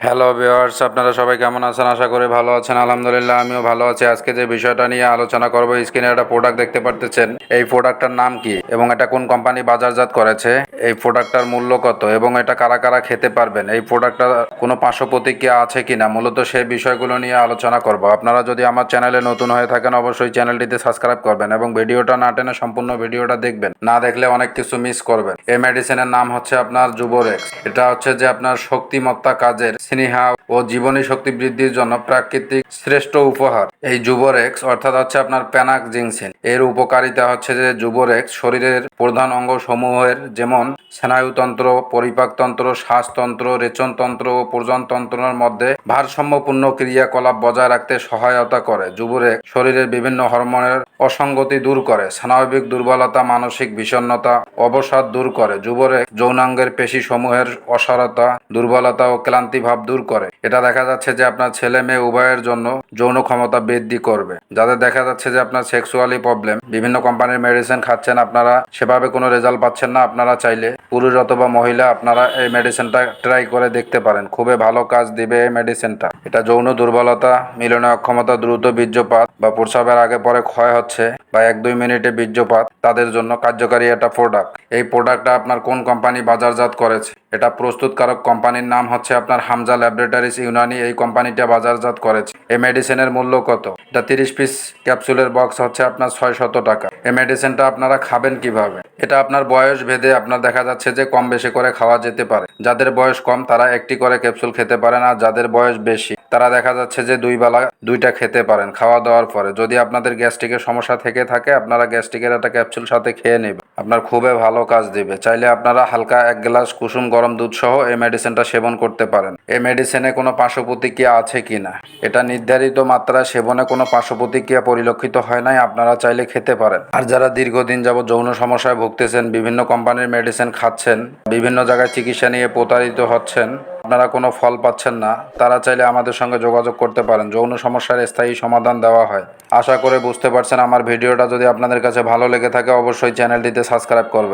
Hello viewers আপনারা সবাই কেমন আছেন? আশা করি ভালো আছেন, আলহামদুলিল্লাহ, আমিও ভালো আছি। আজকে যে বিষয়টা নিয়ে আলোচনা করব স্ক্রিনে একটা প্রোডাক্ট দেখতে পারতেছেন। এই প্রোডাক্টটার নাম কি এবং এটা কোন কোম্পানি বাজারজাত করেছে? এই প্রোডাক্টটার মূল্য কত এবং এটা কারা কারা খেতে পারবেন? এই প্রোডাক্টটা কোনো পার্শ্ব প্রতিক্রিয়া আছে কিনা? মূলত সেই বিষয়গুলো নিয়ে আলোচনা করব। আপনারা যদি আমার চ্যানেলে নতুন হয়ে থাকেন, অবশ্যই চ্যানেলটিতে সাবস্ক্রাইব করবেন এবং ভিডিওটা না টেনে সম্পূর্ণ ভিডিওটা দেখবেন। না দেখলে অনেক কিছু মিস করবেন। এই মেডিসিনের নাম হচ্ছে আপনার জুবোরেক্স এটা হচ্ছে যে আপনার শক্তিমত্তা কাজের স্নেহা ও জীবনী শক্তি বৃদ্ধির জন্য প্রাকৃতিক শ্রেষ্ঠ উপহার। এই জুবোরেক্স অর্থাৎ হচ্ছে আপনার প্যানাক জিংসিন। এর উপকারিতা হচ্ছে যে জুবোরেক্স শরীরের প্রধান অঙ্গ সমূহের যেমন স্নায়ুতন্ত্র, পরিপাকতন্ত্র, শ্বাসতন্ত্র, রেচনতন্ত্র ও প্রজনতন্ত্রের মধ্যে ভারসাম্যপূর্ণ ক্রিয়াকলাপ বজায় রাখতে সহায়তা করে। যুবরেক শরীরের বিভিন্ন হরমোনের অসঙ্গতি দূর করে স্নায়বিক দুর্বলতা, মানসিক বিষণ্ণতা, অবসাদ দূর করে। যুবরেক যৌনাঙ্গের পেশি সমূহের অসারতা, দুর্বলতা ও ক্লান্তি ভাব দূর করে। এটা দেখা যাচ্ছে যে আপনার ছেলে মেয়ে উভয়ের জন্য যৌন ক্ষমতা বৃদ্ধি করবে। যাদের দেখা যাচ্ছে যে আপনার সেক্সুয়ালি প্রবলেম বিভিন্ন কোম্পানির মেডিসিন খাচ্ছেন আপনারা, সেভাবে কোনো রেজাল্ট পাচ্ছেন না আপনারা চাইলে। পুরুষ অথবা মহিলা আপনারা এই মেডিসিনটা ট্রাই করে দেখতে পারেন। খুবই ভালো কাজ দিবে এই মেডিসিনটা এটা যৌন দুর্বলতা মিলনে অক্ষমতা দ্রুত বীর্যপাত বা প্রসাবের আগে পরে ক্ষয় হচ্ছে। বা এক দুই মিনিটে বীর্যপাত, তাদের জন্য কার্যকারী একটা প্রোডাক্ট এই প্রোডাক্টটা আপনার কোন কোম্পানি বাজারজাত করেছে? এটা প্রস্তুতকারক কোম্পানির নাম হচ্ছে আপনার হামজা ল্যাবরেটরিজ ইউনানি। এই কোম্পানিটা বাজারজাত করেছে। এই মেডিসিনের মূল্য কত? এটা তিরিশ পিস ক্যাপসুলের বক্স হচ্ছে আপনার ছয় শত টাকা। এই মেডিসিনটা আপনারা খাবেন কীভাবে? এটা আপনার বয়স ভেদে আপনার দেখা যাচ্ছে যে কম বেশি করে খাওয়া যেতে পারে। যাদের বয়স কম, তারা একটি করে ক্যাপসুল খেতে পারেন আর যাদের বয়স বেশি তারা দেখা যাচ্ছে যে দুই বেলা দুইটা খেতে পারেন খাওয়া দাওয়ার পরে। যদি আপনাদের গ্যাস্ট্রিকের সমস্যা থেকে থাকে, আপনারা গ্যাস্ট্রিকের একটা ক্যাপসুল সাথে খেয়ে নেবেন। আপনার খুবই ভালো কাজ দিবে। চাইলে আপনারা হালকা এক গ্লাস কুসুম গরম দুধ সহ এই মেডিসিনটা সেবন করতে পারেন। এই মেডিসিনে কোনো পার্শ্ব প্রতিক্রিয়া আছে কিনা এটা নির্ধারিত মাত্রায় সেবনে কোনো পার্শ্ব প্রতিক্রিয়া পরিলক্ষিত হয় নাই, আপনারা চাইলে খেতে পারেন। আর যারা দীর্ঘদিন যাবত যৌন সমস্যায় ভুগতেছেন, বিভিন্ন কোম্পানির মেডিসিন খাচ্ছেন, বিভিন্ন জায়গায় চিকিৎসা নিয়ে প্রতারিত হচ্ছেন আপনারা কোনো ফল পাচ্ছেন না, তারা চাইলে আমাদের সঙ্গে যোগাযোগ করতে পারেন। যৌন সমস্যার স্থায়ী সমাধান দেওয়া হয়। আশা করে বুঝতে পারছেন, আমার ভিডিওটা যদি আপনাদের কাছে ভালো লেগে থাকে, অবশ্যই চ্যানেলটিতে সাবস্ক্রাইব করবেন।